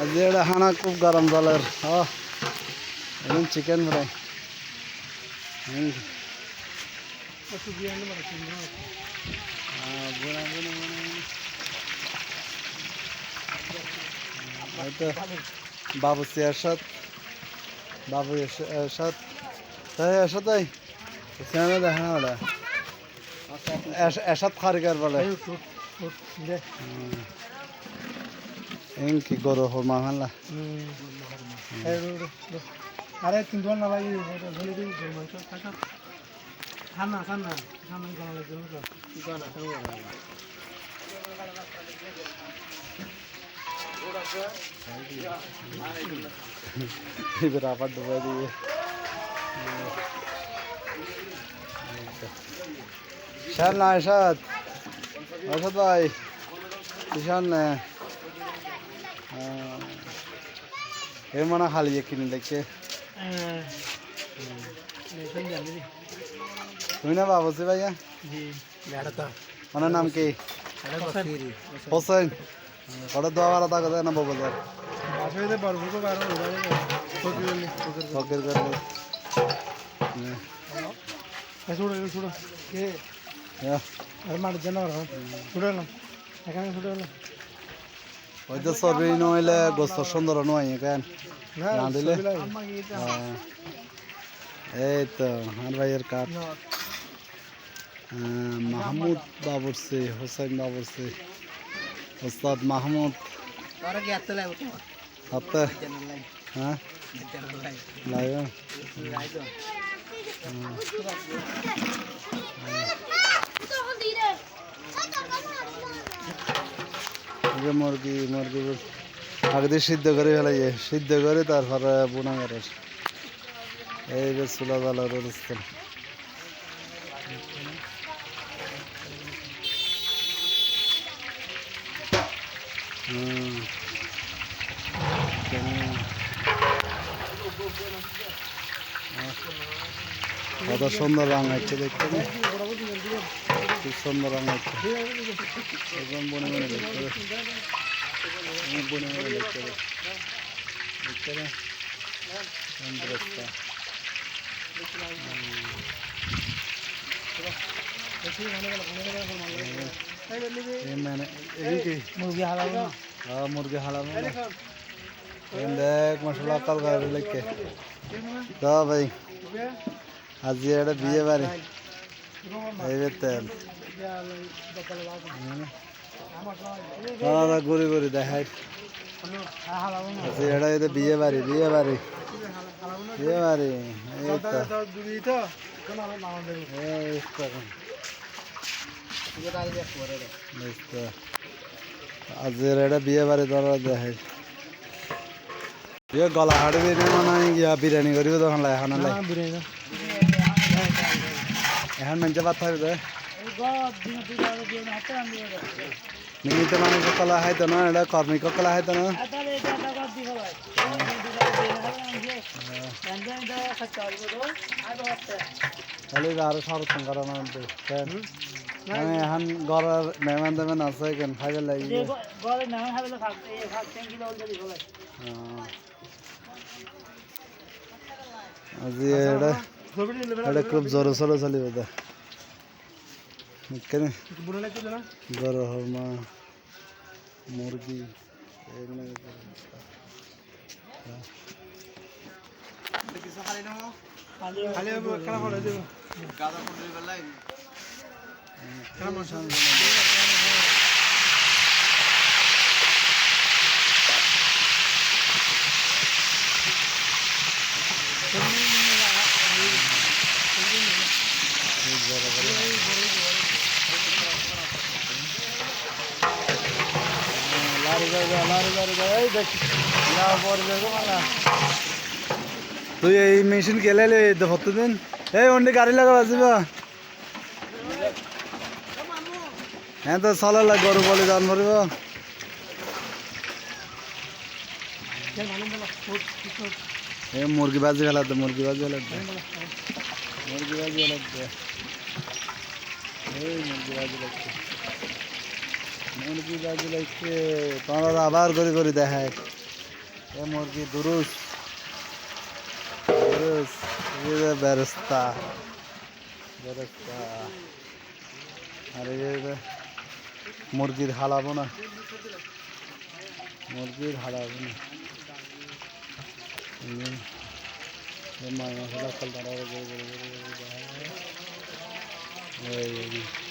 আজ এটা হানা খুব গরম জলের। হ এখন চিকেন ফ্রাই বাবু এরশাদ বাবু এরশাদ তাই এরশাদ তাই? সিনেমা দেখা না ওটা? এরশাদ খারিকার বলে। এন কি গরু হরমা হাল্লা আরে তিন দোকান না লাগি ধরে দিই মাংস থাকা খানা খানা খানা এবার আবার ডুবে দিয়ে শাল না এসাদ ভাই কিষান না এর মানে খালি কিনে দেখছে তুমি না বাবুসি ভাইয়া ওনার নাম কি হোসেন ওটা দোয়া তাকে দেয় না বড় বড় ফকির করলে কে আর মার জানোয়ার ছোড়ো এলাম এলাম সবই নইলে গোস্ত সুন্দর নয় কেন? না না দিলে? হ্যাঁ। এই তো আর ভাইয়ের কাঠ। মাহমুদ বাবুরসি হোসেন বাবুরসি ওস্তাদ মাহমুদ। হাতে? হ্যাঁ? যে মুরগি মুরগি আগে দিয়ে সিদ্ধ করে ফেলাই সিদ্ধ করে তারপরে বোনা করে এই যে চুলা জালার অনুষ্ঠান কত সুন্দর রং আছে দেখতে? খুব সুন্দর রং আছে একদম বনে বনে দেখতে হবে। অনেক বনে বনে দেখতে হবে। দেখতে না? সুন্দর একটা। এই মানে এই কি মুরগি হালাবো না হ্যাঁ মুরগি হালানো না এই দেখ মশলা কাল গাড়ি লেখকে তো ভাই আজ একটা বিয়ে বাড়ি এই যে তেল দাদা ঘুরে ঘুরে দেখাই হালাবো না আজ এটা এটা বিয়ে বাড়ি বিয়ে বাড়ি বিয়ে বাড়ি এই তো তো দুদি তো কোন আমার নাম দেব এই তো এটা আগে পরে রে এই তো আজ এটা বিয়ে বাড়ি ধরা দেখাই ইয়ে গলা হাড়ি বিরিয়ানি মানে গিয়া বিরিয়ানি করিব তখন লাই এখন লাই না বিরিয়ানি না এখন মেঞ্চে ভাত থাকবে কলা খাইতো না এটা কর্মিক কলা খাইতো না। তাহলে আরও সরতন করানো কেন মানে এখন ঘরের মেহমান দেবেন আছে কেন খাইবে লাগি আজি এটা এটা খুব জোরে সোরে চলিব দে কেন গরু হরমা মুরগি খালি খেলা করে দেবো লারি গাড়ি যা লারি গাড়ি যা এই দেখ যা পরে দেখো মালা তুই এই মেশিন কেলে হতে দিন। এই অন্ডি গাড়ি লাগা বাজিব হ্যাঁ তো চলে লাগ, গরু বলে ভরিব এই মুরগি বাজি ফেলা দে, মুরগি বাজি ফেলা দে। মুরগি বাজি ফেলা দে। এই মুরগি বাজি লাগছে মুরগি বাজি লাগছে তোমরা আবার করে করে দেখায়। এ মুরগি দুরুস। দুরুস। এই যে বেরস্তা। বেরস্তা। আর এই যে মুরগির হালাবো না। মুরগির হালাবো না। মাছ মশলা ফল তারা এই